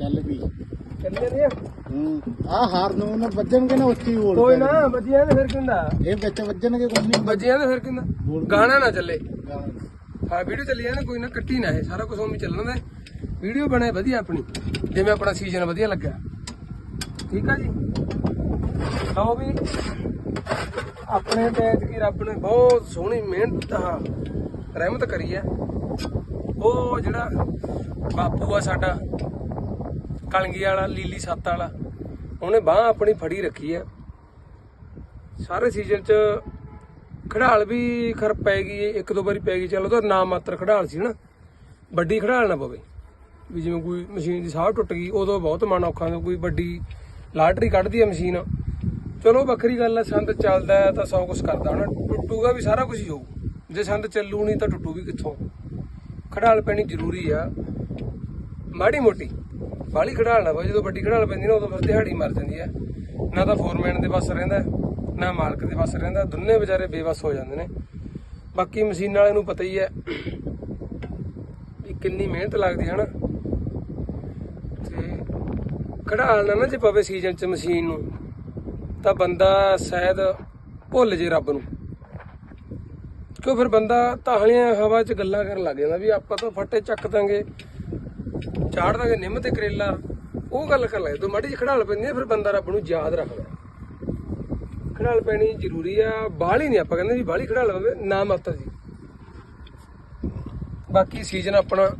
ਚੱਲ ਵੀ ਚੱਲੀਆਂ ਦੀਆਂ ਹੂੰ ਆ ਹਾਰਮੋਨ ਵੱਜਣਗੇ ਨਾ ਉੱਚੀ ਬੋਲ ਕੋਈ ਨਾ ਵੱਜੀਆਂ ਤੇ ਫਿਰ ਕਿੰਦਾ ਇਹ ਵਿੱਚ ਵੱਜਣਗੇ ਕੋਈ ਨਹੀਂ। ਵੱਜੀਆਂ ਤੇ ਫਿਰ ਕਿੰਦਾ। ਗਾਣਾ ਨਾ ਚੱਲੇ। ਹਾਂ ਵੀਡੀਓ ਚੱਲੀ ਜਾਣਾ ਕੋਈ ਨਾ ਕੱਟੀ ਨਾ ਇਹ ਸਾਰਾ ਕੁਝ ਉਵੇਂ ਚੱਲਣਾ ਹੈ। ਵੀਡੀਓ ਬਣੇ ਵਧੀਆ ਆਪਣੀ ਜਿਵੇਂ ਆਪਣਾ ਸੀਜ਼ਨ ਵਧੀਆ ਲੱਗਾ ਠੀਕ ਆ ਜੀ? ਆਓ ਵੀ ਆਪਣੇ ਤੇ ਐਤਕੀ ਰੱਬ ਨੇ ਬਹੁਤ ਸੋਹਣੀ ਮਿਹਨਤ ਆ ਰਹਿਮਤ ਕਰੀ ਹੈ। ਉਹ ਜਿਹੜਾ ਬਾਪੂ ਆ ਸਾਡਾ ਕਲਗੀ ਵਾਲਾ, ਲੀਲੀ ਸੱਤ ਵਾਲਾ, ਉਹਨੇ ਬਾਹ ਆਪਣੀ ਫੜੀ ਰੱਖੀ ਹੈ ਸਾਰੇ ਸੀਜ਼ਨ 'ਚ ਖੜਾਲ ਵੀ ਖਰ ਪੈ ਗਈ ਇੱਕ ਦੋ ਵਾਰੀ ਪੈ ਗਈ, ਚਲ ਉਹਦਾ ਨਾਮ ਮਾਤਰ ਖੜਾਲ ਸੀ ਨਾ। ਵੱਡੀ ਖੜਾਲ ਨਾ ਪਵੇ, ਵੀ ਜਿਵੇਂ ਕੋਈ ਮਸ਼ੀਨ ਦੀ ਸਾਹ ਟੁੱਟ ਗਈ, ਉਦੋਂ ਬਹੁਤ ਮਨ ਔਖਾ ਹੁੰਦਾ, ਕੋਈ ਵੱਡੀ ਲਾਟਰੀ ਕੱਢਦੀ ਹੈ ਮਸ਼ੀਨ। ਚਲੋ, ਵੱਖਰੀ ਗੱਲ ਹੈ ਸੰਦ ਚੱਲਦਾ ਤਾਂ ਸੌ ਕੁਝ ਕਰਦਾ ਹਨਾ ਟੁੱਟੂਗਾ ਵੀ ਸਾਰਾ ਕੁਝ ਹੀ ਹੋਊ। ਜੇ ਸੰਦ ਚੱਲੂ ਨਹੀਂ ਤਾਂ ਟੁੱਟੂ ਵੀ ਕਿੱਥੋਂ? ਖੜਾਲ ਪੈਣੀ ਜ਼ਰੂਰੀ ਆ। ਮਾੜੀ ਮੋਟੀ। ਬਾਲੀ ਖੜਾਲ ਨਾ ਪਵੇ ਜਦੋਂ ਵੱਡੀ ਖੜਾਲ ਪੈਂਦੀ ਨਾ, ਉਦੋਂ ਫਿਰ ਦਿਹਾੜੀ ਮਰ ਜਾਂਦੀ ਹੈ। ਨਾ ਤਾਂ ਫੋਰਮੈਨ ਦੇ ਪਾਸ ਰਹਿੰਦਾ, ਨਾ ਮਾਲਕ ਦੇ ਪਾਸ ਰਹਿੰਦਾ, ਦੋਨੇ ਵਿਚਾਰੇ ਬੇਵਸ ਹੋ ਜਾਂਦੇ ਨੇ। ਬਾਕੀ ਮਸ਼ੀਨ ਵਾਲੇ ਨੂੰ ਪਤਾ ਹੀ ਹੈ ਵੀ ਕਿੰਨੀ ਮਿਹਨਤ ਲੱਗਦੀ ਹੈ ਨਾ। ਤੇ ਕਢਾਲ ਨਾ ਨਾ ਜੇ ਪਵੇ ਸੀਜ਼ਨ ਚ ਮਸ਼ੀਨ ਨੂੰ, ਤਾਂ ਬੰਦਾ ਸ਼ਾਇਦ ਭੁੱਲ ਜੇ ਰੱਬ ਨੂੰ। ਕਿਉਂ ਫਿਰ ਬੰਦਾ ਤਾਹਲੀਆਂ ਹਵਾ 'ਚ ਗੱਲਾਂ ਕਰਨ ਲੱਗ ਜਾਂਦਾ ਵੀ ਆਪਾਂ ਤਾਂ ਫੱਟੇ ਚੱਕ ਦਾਂਗੇ। ਚਾੜ ਦਾਂਗੇ ਨਿੰਮ ਤੇ ਕਰੇਲਾ। ਉਹ ਗੱਲ ਕਰ ਲੈ ਤੂੰ ਮਾੜੀ ਜਿਹੀ ਖੜਾਲ ਪੈਂਦੀ ਹੈ ਫਿਰ ਬੰਦਾ ਰੱਬ ਨੂੰ ਯਾਦ ਰੱਖਦਾ। ਖੜਾਲ ਪੈਣੀ ਜ਼ਰੂਰੀ ਆ, ਬਾਹਲੀ ਨਹੀਂ, ਆਪਾਂ ਕਹਿੰਦੇ ਵੀ ਬਾਹਲੀ ਖੜਾਲ ਪਵੇ ਨਾ ਮਾਤਰ ਜੀ। ਬਾਕੀ ਸੀਜ਼ਨ ਆਪਣਾ,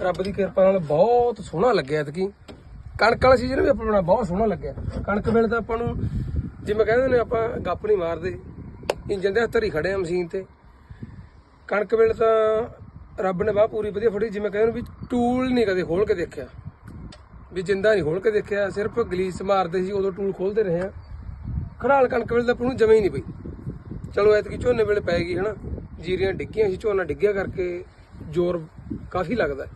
ਰੱਬ ਦੀ ਕਿਰਪਾ ਨਾਲ ਬਹੁਤ ਸੋਹਣਾ ਲੱਗਿਆ ਐਤਕੀ। ਕਣਕ ਵਾਲਾ ਸੀਜ਼ਨ ਵੀ ਆਪਣਾ ਬਹੁਤ ਸੋਹਣਾ ਲੱਗਿਆ। ਕਣਕ ਵੇਲੇ ਤਾਂ ਆਪਾਂ ਨੂੰ ਜਿਵੇਂ ਕਹਿੰਦੇ ਨੇ, ਆਪਾਂ ਗੱਪ ਨਹੀਂ ਮਾਰਦੇ। ਇੰਜਨ ਦੇ ਹੱਥਰ ਹੀ ਖੜੇ ਆ ਮਸ਼ੀਨ ਤੇ। ਕਣਕ ਵੇਲੇ ਤਾਂ ਰੱਬ ਨੇ ਬਾਹ ਪੂਰੀ ਵਧੀਆ ਫੜੀ ਜਿਵੇਂ ਕਹਿੰਦੇ ਨੇ ਵੀ ਟੂਲ ਨਹੀਂ ਕਦੇ ਖੋਲ ਕੇ ਦੇਖਿਆ। ਵੀ ਜਿੰਦਾ ਨਹੀਂ ਖੋਲ ਕੇ ਦੇਖਿਆ, ਸਿਰਫ ਗਲੀਸ ਮਾਰਦੇ ਸੀ, ਉਦੋਂ ਟੂਲ ਖੋਲਦੇ ਰਹੇ ਆ। ਖੜਾਲ ਕਣਕ ਵੇਲੇ ਤਾਂ ਆਪਾਂ ਨੂੰ ਜਮੇ ਹੀ ਨਹੀਂ ਪਈ। ਚਲੋ ਐਤਕੀ ਝੋਨੇ ਵੇਲੇ ਪੈ ਗਈ, ਹਨਾ। ਜੀਰੀਆਂ ਡਿੱਗੀਆਂ ਸੀ, ਝੋਨਾ ਡਿੱਗਿਆ ਕਰਕੇ ਜ਼ੋਰ ਕਾਫੀ ਲੱਗਦਾ।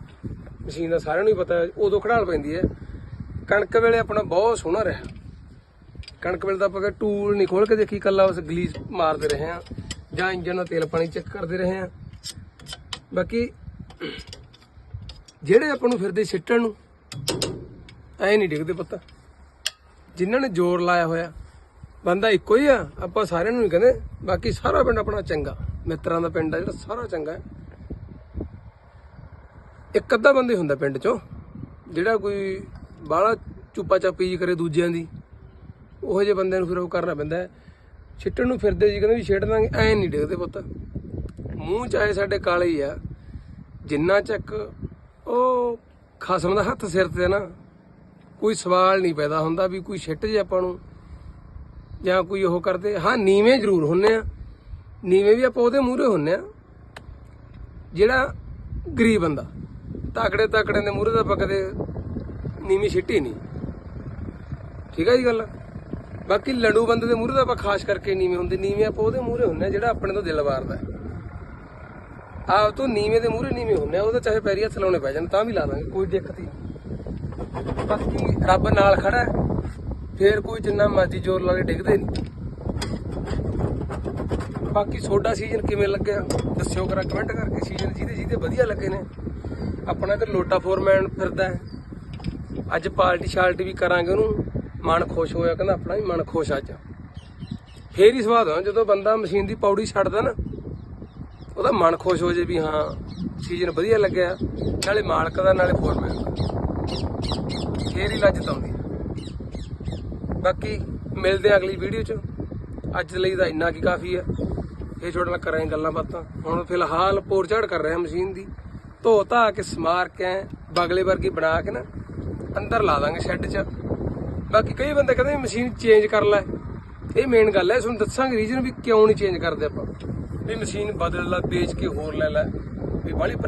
ਮਸ਼ੀਨ ਦਾ ਸਾਰਿਆਂ ਨੂੰ ਹੀ ਪਤਾ, ਉਦੋਂ ਖੜਾਲ ਪੈਂਦੀ ਹੈ ਕਣਕ ਵੇਲੇ ਆਪਣਾ ਬਹੁਤ ਸੋਹਣਾ ਰਿਹਾ। ਕਣਕ ਵੇਲੇ ਤਾਂ ਆਪਾਂ ਕਿ ਟੂਲ ਨਹੀਂ ਖੋਲ ਕੇ ਦੇਖੀ ਕੱਲਾ ਉਸ ਗਲੀਸ ਮਾਰਦੇ ਰਹੇ ਆ। ਜਾਂ ਇੰਜਨ ਦਾ ਤੇਲ ਪਾਣੀ ਚੈੱਕ ਕਰਦੇ ਰਹੇ ਆ। ਬਾਕੀ ਜਿਹੜੇ ਆਪਾਂ ਨੂੰ ਫਿਰਦੇ ਸਿੱਟਣ ਨੂੰ, ਐ ਨਹੀਂ ਡਿੱਗਦੇ ਪਤਾ। ਜਿਨ੍ਹਾਂ ਨੇ ਜ਼ੋਰ ਲਾਇਆ ਹੋਇਆ, ਬੰਦਾ ਇੱਕੋ ਹੀ ਆ, ਆਪਾਂ ਸਾਰਿਆਂ ਨੂੰ ਨਹੀਂ ਕਹਿੰਦੇ, ਬਾਕੀ ਸਾਰਾ ਪਿੰਡ ਆਪਣਾ ਚੰਗਾ। ਮਿੱਤਰਾਂ ਦਾ ਪਿੰਡ ਆ, ਜਿਹੜਾ ਸਾਰਾ ਚੰਗਾ ਹੈ। ਇੱਕ ਅੱਧਾ ਬੰਦੇ ਹੁੰਦਾ ਪਿੰਡ ਚੋਂ, ਜਿਹੜਾ ਕੋਈ ਬਾਹਲਾ ਚੁੱਪਾ ਚਾਪੀ ਜੀ ਕਰੇ ਦੂਜਿਆਂ ਦੀ। ਉਹੋ ਜਿਹੇ ਬੰਦੇ ਨੂੰ ਫਿਰ ਉਹ ਕਰਨਾ ਪੈਂਦਾ ਹੈ। ਛਿੱਟਣ ਨੂੰ ਫਿਰਦੇ ਜੀ ਕਹਿੰਦੇ ਵੀ ਛੇੜ ਦਾਂਗੇ, ਐ ਨਹੀਂ ਡਿੱਗਦੇ ਪੁੱਤ। ਮੂੰਹ ਚਾਹੇ ਸਾਡੇ ਕਾਲੇ ਹੀ ਆ, ਜਿੰਨਾ ਚੱਕ ਉਹ ਖਸਮ ਦਾ ਹੱਥ ਸਿਰ ਤੇ ਨਾ, ਕੋਈ ਸਵਾਲ ਨਹੀਂ ਪੈਦਾ ਹੁੰਦਾ ਵੀ ਕੋਈ ਛਿੱਟ ਜੇ ਆਪਾਂ ਨੂੰ, ਜਾਂ ਕੋਈ ਉਹ ਕਰਦੇ, ਹਾਂ, ਨੀਵੇਂ ਜ਼ਰੂਰ ਹੁੰਨੇ ਆ, ਨੀਵੇਂ ਵੀ ਆਪਾਂ ਉਹਦੇ ਮੂਹਰੇ ਹੁੰਨੇ ਆ, ਜਿਹੜਾ ਗਰੀਬ ਬੰਦਾ, ਤਾਕੜੇ ਤਾਕੜੇ ਦੇ ਮੂਹਰੇ ਤਾਂ ਆਪਾਂ ਕਦੇ ਨੀਵੀਂ ਛਿੱਟੀ ਨਹੀਂ। ਠੀਕ ਹੈ ਜੀ ਗੱਲ? ਬਾਕੀ ਲੰਡੂ ਬੰਦੇ ਦੇ ਮੂਹਰੇ ਤਾਂ ਆਪਾਂ ਖਾਸ ਕਰਕੇ ਨੀਵੇਂ ਹੁੰਦੇ, ਨੀਵੇਂ ਆਪਾਂ ਉਹਦੇ ਮੂਹਰੇ ਹੁੰਨੇ ਆ ਜਿਹੜਾ ਆਪਣੇ ਤੋਂ ਦਿਲ ਵਾਰਦਾ ਆਪ ਤੋਂ ਨੀਵੇਂ ਦੇ ਮੂਹਰੇ ਨੀਵੇਂ ਹੁੰਨੇ ਆ ਉਹਦੇ ਚਾਹੇ ਪੈਰੀ ਹੱਥ ਲਾਉਣੇ ਪੈ ਜਾਣ ਤਾਂ ਵੀ ਲਾ ਦਾਂਗੇ ਕੋਈ ਦਿੱਕਤ ਹੀ ਨਹੀਂ ਬਾਕੀ ਰੱਬ ਨਾਲ ਖੜਾ ਹੈ, ਫੇਰ ਕੋਈ ਜਿੰਨਾ ਮਰਜ਼ੀ ਜ਼ੋਰ ਲਾ ਕੇ ਡਿੱਗਦੇ ਨਹੀਂ ਬਾਕੀ ਸੋਡਾ ਸੀਜ਼ਨ ਕਿਵੇਂ ਲੱਗਿਆ ਦੱਸਿਓ ਕਰਾ ਕਮੈਂਟ ਕਰਕੇ ਸੀਜ਼ਨ ਜਿਹਦੇ ਜਿਹਦੇ ਵਧੀਆ ਲੱਗੇ ਨੇ। ਆਪਣਾ ਤੇ ਲੋਟਾ ਫੋਰਮੈਨ ਫਿਰਦਾ ਹੈ। ਅੱਜ ਪਾਰਟੀ ਸ਼ਾਲਟੀ ਵੀ ਕਰਾਂਗੇ ਉਹਨੂੰ ਮਨ ਖੁਸ਼ ਹੋਇਆ ਕਹਿੰਦਾ ਆਪਣਾ ਵੀ ਮਨ ਖੁਸ਼ ਅੱਜ। ਫੇਰ ਹੀ ਸਵਾਦ ਆ ਜਦੋਂ ਬੰਦਾ ਮਸ਼ੀਨ ਦੀ ਪੌੜੀ ਛੱਡਦਾ ਨਾ ਉਹਦਾ ਮਨ ਖੁਸ਼ ਹੋ ਜੇ ਵੀ ਹਾਂ ਸੀਜ਼ਨ ਵਧੀਆ ਲੱਗਿਆ, ਨਾਲੇ ਮਾਲਕ ਦਾ, ਨਾਲੇ ਫੋਰਮੈਨ ਦਾ। ਫੇਰ ਹੀ ਲੱਜਤ ਆਉਂਦੀ। ਬਾਕੀ ਮਿਲਦੇ ਆ ਅਗਲੀ ਵੀਡੀਓ 'ਚ। ਅੱਜ ਲਈ ਤਾਂ ਇੰਨਾ ਕੀ ਕਾਫੀ ਹੈ। ਇਹ ਛੋਟੇ ਨਾਲ ਕਰਾਂਗੇ ਗੱਲਾਂ ਬਾਤਾਂ। ਹੁਣ ਫਿਲਹਾਲ ਪੋਰ ਝਾੜ ਕਰ ਰਿਹਾ ਮਸ਼ੀਨ ਦੀ। ਧੋ ਧਾ ਕੇ, ਸਮਾਰ ਕੇ ਐਂ ਬਗਲੇ ਵਰਗੀ ਬਣਾ ਕੇ ਨਾ, ਅੰਦਰ ਲਾ ਦਾਂਗੇ ਸ਼ੈੱਡ 'ਚ। ਬਾਕੀ ਕਈ ਬੰਦੇ ਕਹਿੰਦੇ ਮਸ਼ੀਨ ਚੇਂਜ ਕਰ ਲੈ। ਇਹ ਮੇਨ ਗੱਲ ਹੈ। ਤੁਹਾਨੂੰ ਦੱਸਾਂਗੇ ਰੀਜ਼ਨ ਵੀ ਕਿਉਂ ਨਹੀਂ ਚੇਂਜ ਕਰਦੇ ਆਪਾਂ। ਵੀ ਮਸ਼ੀਨ ਬਦਲ ਲੈ ਵੇਚ ਕੇ ਹੋਰ ਲੈ ਲੈ। ਵੀ ਬਾਹਲੀ